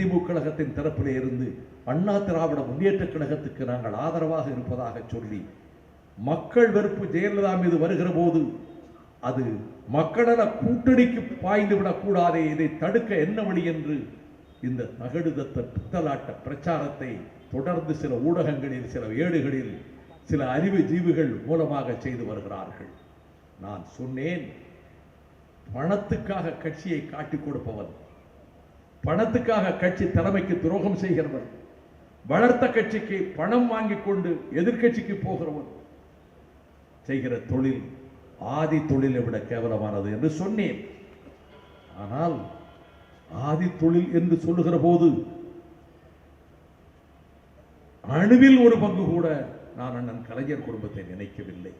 திமுக கழகத்தின் தரப்பிலே இருந்து அண்ணா திராவிட முன்னேற்ற கழகத்துக்கு நாங்கள் ஆதரவாக இருப்பதாக சொல்லி மக்கள் வெறுப்பு ஜெயலலிதா மீது வருகிற போது அது மக்கள கூட்டணிக்கு பாய்ந்து விடக்கூடாதே இதை தடுக்க என்ன வழி என்று இந்த தகடுதத்த பித்தலாட்ட பிரச்சாரத்தை தொடர்ந்து சில ஊடகங்களில் சில ஏடுகளில் சில அறிவு ஜீவிகள் மூலமாக செய்து வருகிறார்கள். நான் சொன்னேன் பணத்துக்காக கட்சியை காட்டிக் கொடுப்பவன் பணத்துக்காக கட்சி தலைமைக்கு துரோகம் செய்கிறவன் வளர்த்த கட்சிக்கு பணம் வாங்கி கொண்டு எதிர்க்கட்சிக்கு போகிறவன் செய்கிற தொழில் ஆதி தொழிலை விட கேவலமானது என்று சொன்னேன். ஆனால் ஆதி தொழில் என்று சொல்லுகிற போது அணுவில் ஒரு பங்கு கூட நான் அண்ணன் கலைஞர் குடும்பத்தை நினைக்கவில்லை.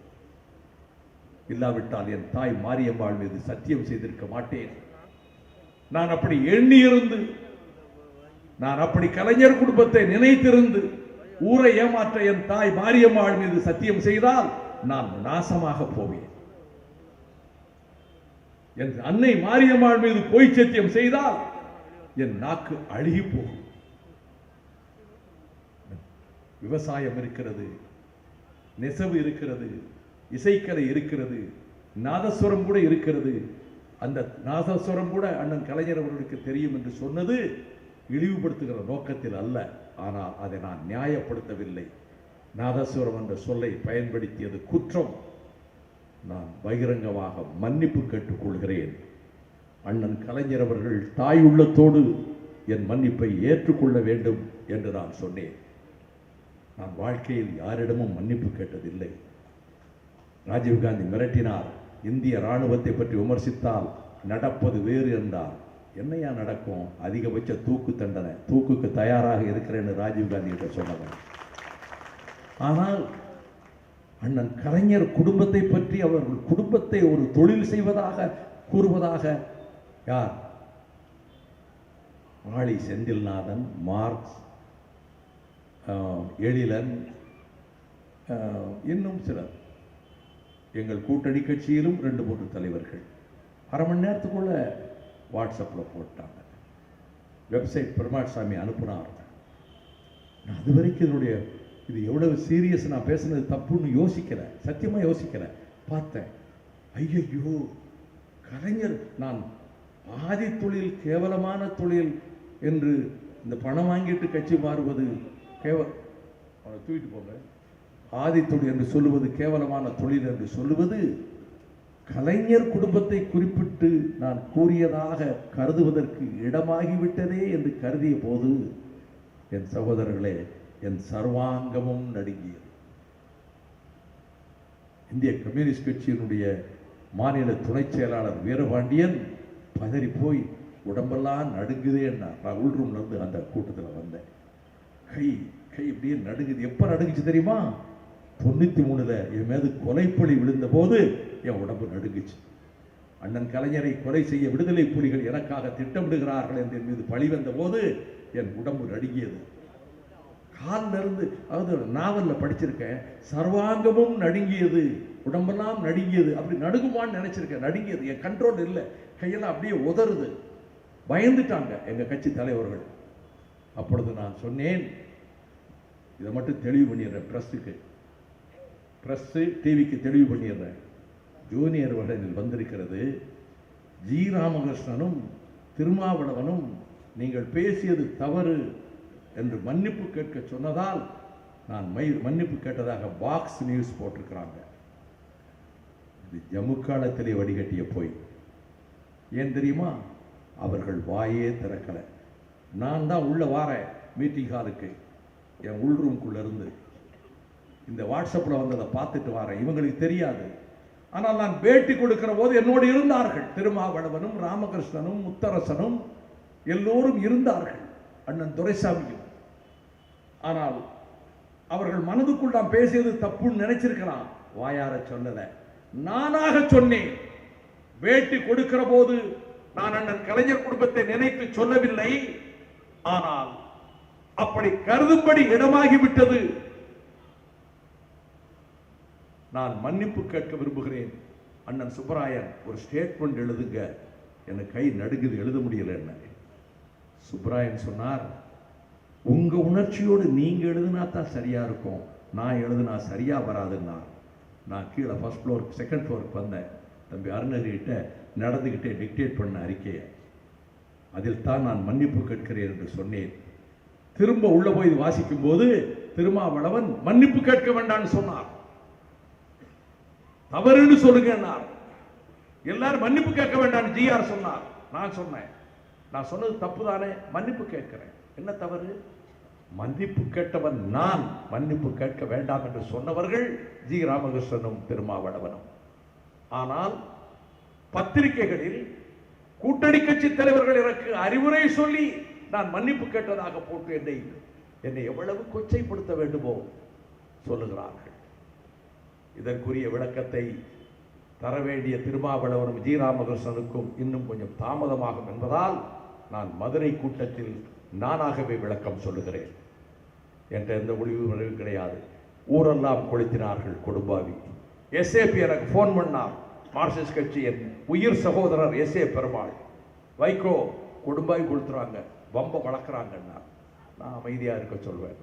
இல்லாவிட்டால் என் தாய் மாரியம்மாள் மீது சத்தியம் செய்திருக்க மாட்டேன். நான் அப்படி எண்ணியிருந்து நான் அப்படி கலைஞர் குடும்பத்தை நினைத்திருந்து ஊரை ஏமாற்ற என் தாய் மாரியம்மாள் மீது சத்தியம் செய்தால் நான் நாசமாக போவேன். என் அன்னை மாரியம்மாள் மீது போய் சத்தியம் செய்தால் என் நாக்கு அழுகி போகும். விவசாயம் இருக்கிறது நெசவு இருக்கிறது இசைக்கலை இருக்கிறது நாதஸ்வரம் கூட இருக்கிறது. அந்த நாதஸ்வரம் கூட அண்ணன் கலைஞர் அவர்களுக்கு தெரியும் என்று சொன்னது இழிவுபடுத்துகிற நோக்கத்தில் அல்ல. ஆனால் அதை நான் நியாயப்படுத்தவில்லை. நாதஸ்வரம் என்ற சொல்லை பயன்படுத்தியது குற்றம். நான் பகிரங்கமாக மன்னிப்பு கேட்டுக்கொள்கிறேன். அண்ணன் கலைஞர் அவர்கள் தாய் உள்ளத்தோடு என் மன்னிப்பை ஏற்றுக்கொள்ள வேண்டும் என்று நான் சொன்னேன். நான் வாழ்க்கையில் யாரிடமும் மன்னிப்பு கேட்டதில்லை. ராஜீவ்காந்தி மிரட்டினார். இந்திய ராணுவத்தை பற்றி விமர்சித்தால் நடப்பது வேறு என்றார். என்னையா நடக்கும்? அதிகபட்ச தூக்கு தண்டனை. தூக்குக்கு தயாராக இருக்கிறேன்னு ராஜீவ்காந்தி கிட்ட சொன்னவன் ஆனால் அண்ணன் கலைஞர் குடும்பத்தை பற்றி அவர்கள் குடும்பத்தை ஒரு தொழில் செய்வதாக கூறுவதாக யார்? ஆளி செந்தில்நாதன் மார்க்ஸ் ஆஹ், எழிலன் ஆஹ், இன்னும் சிலர். எங்கள் கூட்டணி கட்சியிலும் ரெண்டு மூன்று தலைவர்கள். அரை மணி நேரத்துக்குள்ள வாட்ஸ்அப்பில் போட்டாங்க. வெப்சைட் பிரமாட்சாமி சாமி அனுப்புனார். நான் அது வரைக்கும் இதனுடைய இது எவ்வளவு சீரியஸ் நான் பேசுனது தப்புன்னு யோசிக்கிறேன் சத்தியமாக யோசிக்கிறேன் பார்த்தேன். ஐயையோ கலைஞர் நான் ஆதி தொழில் கேவலமான தொழில் என்று இந்த பணம் வாங்கிட்டு கட்சி மாறுவது கேவல் அவனை தூக்கிட்டு போங்க. ஆதித்தொழில் என்று சொல்லுவது கேவலமான தொழில் என்று சொல்லுவது கலைஞர் குடும்பத்தை குறிப்பிட்டு நான் கூறியதாக கருதுவதற்கு இடமாகிவிட்டதே என்று கருதிய போது என் சகோதரர்களே என் சர்வாங்கமும் நடுங்கியது. இந்திய கம்யூனிஸ்ட் கட்சியினுடைய மாநில துணைச் செயலாளர் வீரபாண்டியன் பதறி போய் உடம்பெல்லாம் நடுங்குதே நான் உள் ரூம்லேருந்து அந்த கூட்டத்தில் வந்தேன். கை கை இப்படியே நடுங்குது. எப்போ நடுங்குச்சு தெரியுமா? தொண்ணூற்றி மூணுல என் மீது கொலைப்பழி விழுந்தபோது என் உடம்பு நடுங்குச்சு. அண்ணன் கலைஞரை கொலை செய்ய விடுதலை புலிகள் எனக்காக திட்டமிடுகிறார்கள் என்று என் மீது பழி வந்த போது என் உடம்பு நடுங்கியது. காலிலிருந்து அதாவது நாவலில் படிச்சிருக்கேன் சர்வாங்கமும் நடுங்கியது உடம்பெல்லாம் நடுங்கியது அப்படி நடுங்குமான்னு நினச்சிருக்கேன் நடுங்கியது. என் கண்ட்ரோல் இல்லை. கையெல்லாம் அப்படியே உதறுது. பயந்துட்டாங்க எங்கள் கட்சி தலைவர்கள். அப்பொழுது நான் சொன்னேன் இதை மட்டும் தெளிவு பண்ணிடுறேன் ப்ரெஸ்ஸுக்கு ப்ரெஸ்ஸு டிவிக்கு தெளிவு பண்ணிடுறேன். ஜூனியர் வகையில் வந்திருக்கிறது ஜி ராமகிருஷ்ணனும் திருமாவளவனும் நீங்கள் பேசியது தவறு என்று மன்னிப்பு கேட்க சொன்னதால் நான் மை மன்னிப்பு கேட்டதாக பாக்ஸ் நியூஸ் போட்டிருக்கிறாங்க. இது ஜம்மு காலத்திலே வடிகட்டிய போய். ஏன் தெரியுமா? அவர்கள் வாயே திறக்கலை. நான் தான் உள்ளே வாரேன் மீட்டிங் ஹாலுக்கு. என் உள் ரூம்குள்ளே இருந்து. இந்த வாட்ஸ்அப்பில் வந்ததை பார்த்துட்டு வரேன். இவங்களுக்கு தெரியாது. ஆனால் நான் பேட்டி கொடுக்கிற போது என்னோடு இருந்தார்கள். திருமாவளவனும் ராமகிருஷ்ணனும் முத்தரசனும் எல்லோரும் இருந்தார்கள். அண்ணன் துரைசாமியும். ஆனால் அவர்கள் மனதுக்குள் நான் பேசியது தப்புன்னு நினைச்சிருக்கலாம். வாயார சொல்லல. நானாக சொன்னேன். வேட்டி கொடுக்கிற போது நான் அண்ணன் கலைஞர் குடும்பத்தை நினைத்து சொல்லவில்லை. ஆனால் அப்படி கருதும்படி இடமாகிவிட்டது. நான் மன்னிப்பு கேட்க விரும்புகிறேன். அண்ணன் சுப்பராயன் ஒரு ஸ்டேட்மெண்ட் எழுதுங்க. எனக்கு கை நடுங்குது எழுத முடியல என்ன? சுப்பராயன் சொன்னார் உங்கள் உணர்ச்சியோடு நீங்கள் எழுதுனா தான் சரியாக இருக்கும். நான் எழுதுனா சரியாக வராதுன்னா. நான் கீழே ஃபர்ஸ்ட் ஃப்ளோர் செகண்ட் ஃப்ளோருக்கு வந்தேன். தம்பி அருணகிரிகிட்ட நடந்துக்கிட்டே டிக்டேட் பண்ண அறிக்கையை. அதில் தான் நான் மன்னிப்பு கேட்கிறேன் என்று சொன்னேன். திரும்ப உள்ளே போய் வாசிக்கும் போது திருமாவளவன் மன்னிப்பு கேட்க வேண்டாம்னு சொன்னார். தவறுன்னு சொல்லுங்கன்னார் எல்லாரும் மன்னிப்பு கேட்க வேண்டாம்னு ஜிஆர் சொன்னார். நான் சொன்னேன். நான் சொன்னது தப்பு தானே மன்னிப்பு கேட்கிறேன். என்ன தவறு? மன்னிப்பு கேட்டவன் நான். மன்னிப்பு கேட்க வேண்டாம் என்று சொன்னவர்கள் ஜி. ராமகிருஷ்ணனும் திருமாவளவனும். ஆனால் பத்திரிகைகளில் கூட்டணி கட்சி தலைவர்கள் எனக்கு அறிவுரை சொல்லி நான் மன்னிப்பு கேட்டதாக போட்டு என்னை என்னை எவ்வளவு கொச்சைப்படுத்த வேண்டுமோ சொல்லுகிறார்கள். இதற்குரிய விளக்கத்தை தர வேண்டிய திருமாவளவனும் ஜி ராமகிருஷ்ணனுக்கும் இன்னும் கொஞ்சம் தாமதமாகும் என்பதால் நான் மதுரை கூட்டத்தில் நானாகவே விளக்கம் சொல்லுகிறேன் என்ற எந்த ஒளிவு மறைவு கிடையாது. ஊரெல்லாம் கொளுத்தினார்கள் கொடும்பாவி. எஸ்ஏபி எனக்கு ஃபோன் பண்ணார். மார்க்சிஸ்ட் கட்சியின் உயிர் சகோதரர் எஸ் ஏ பெருமாள். வைகோ கொடும்பாவி கொளுத்துறாங்க. வம்ப வளர்க்குறாங்கன்னா நான் அமைதியாக இருக்க சொல்வேன்.